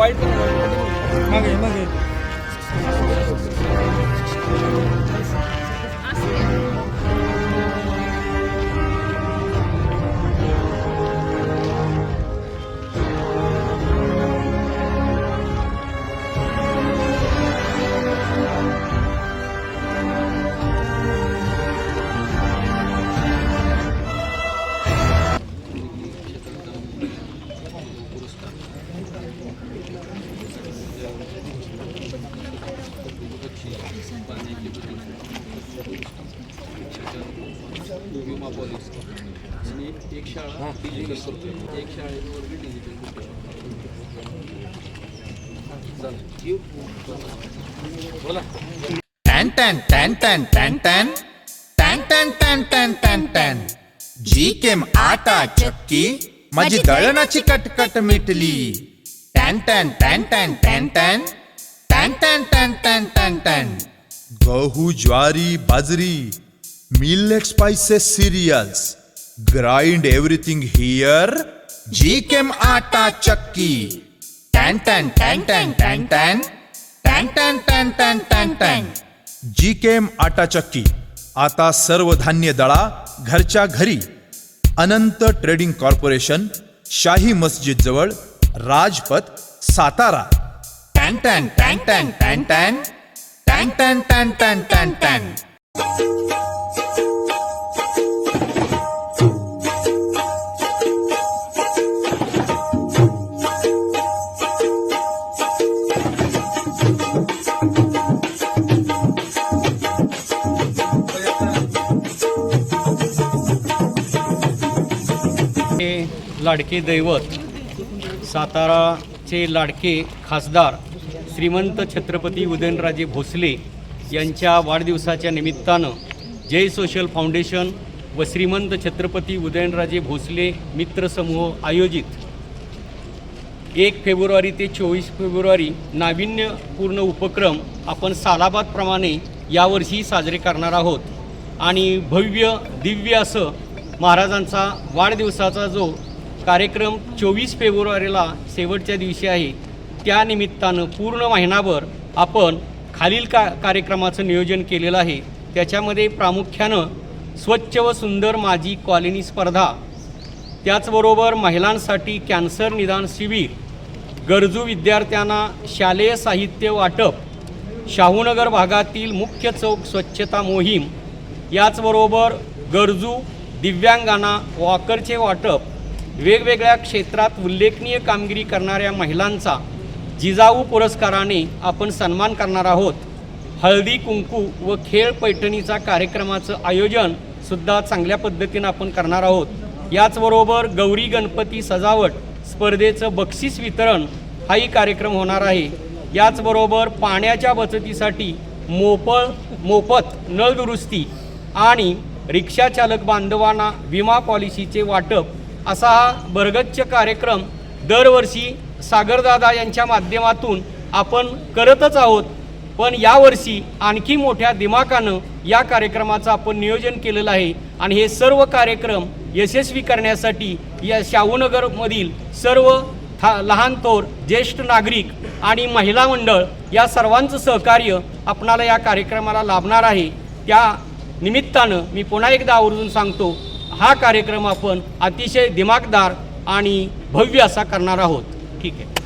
वाईट मागे मागे पॉलिसी आणि एक शाळा डिजिटल करतो एक शाळेवर डिजिटल करतो चालेल बोला टॅन टॅन टॅन टॅन टॅन टॅन टॅन टॅन टॅन टॅन टॅन टॅन जी केम आटा चक्की माझी दळणाची कटकट मिटली टॅन टॅन टॅन टॅन टॅन टॅन टॅन टॅन टॅन टॅन टॅन टॅन गहू ज्वारी बाजरी millet spices cereals grind everything here जी केम आटा चक्की टॅन टॅन टॅन टॅन टॅन टॅन टॅन टॅन टॅन टॅन टॅन टॅन जी केम आटा चक्की आता सर्व धान्य दळा घरच्या घरी अनंत ट्रेडिंग कॉर्पोरेशन शाही मस्जिद जवळ राजपथ सातारा टँक टँग टँक टँग टॅन टँक टँग टँग टँग टँग टँग लाडके दैवत साताराचे लाडके खासदार श्रीमंत छत्रपती उदयनराजे भोसले यांच्या वाढदिवसाच्या निमित्तानं जय सोशल फाउंडेशन व श्रीमंत छत्रपती उदयनराजे भोसले मित्रसमूह आयोजित एक फेब्रुवारी ते चोवीस फेब्रुवारी नाविन्यपूर्ण उपक्रम आपण सालाबादप्रमाणे यावर्षी साजरे करणार आहोत. आणि भव्य दिव्य असं महाराजांचा वाढदिवसाचा जो कार्यक्रम चोवीस फेब्रुवारीला शेवटच्या दिवशी आहे त्यानिमित्तानं पूर्ण महिनाभर आपण खालील का कार्यक्रमाचं नियोजन केलेलं आहे. त्याच्यामध्ये प्रामुख्यानं स्वच्छ व सुंदर माझी कॉलनी स्पर्धा त्याचबरोबर महिलांसाठी कॅन्सर निदान शिबिर गरजू विद्यार्थ्यांना शालेय साहित्य वाटप शाहूनगर भागातील मुख्य चौक स्वच्छता मोहीम याचबरोबर गरजू दिव्यांगांना वॉकरचे वाटप वेगवेगळ्या क्षेत्रात उल्लेखनीय कामगिरी करणाऱ्या महिलांचा जिजाऊ पुरस्काराने आपण सन्मान करणार आहोत. हळदी कुंकू व खेळ पैठणीचा कार्यक्रमाचं आयोजन सुद्धा चांगल्या पद्धतीनं आपण करणार आहोत. याचबरोबर गौरी गणपती सजावट स्पर्धेचं बक्षीस वितरण हाही कार्यक्रम होणार आहे. याचबरोबर पाण्याच्या बचतीसाठी मोपळ मोफत नळदुरुस्ती आणि रिक्षाचालक बांधवांना विमा पॉलिसीचे वाटप असा हा भरगच्च कार्यक्रम दरवर्षी सागरदादा यांच्या माध्यमातून आपण करतच आहोत. पण यावर्षी आणखी मोठ्या दिमाखानं या कार्यक्रमाचं आपण नियोजन केलेलं आहे आणि हे सर्व कार्यक्रम यशस्वी करण्यासाठी या शाहूनगरमधील सर्व था लहान थोर ज्येष्ठ नागरिक आणि महिला मंडळ या सर्वांचं सहकार्य आपणाला या कार्यक्रमाला लाभणार आहे. त्या निमित्तानं मी पुन्हा एकदा आवर्जून सांगतो हा कार्यक्रम आपण अतिशय दिमागदार आणि भव्य असा करणार आहोत. ठीक आहे.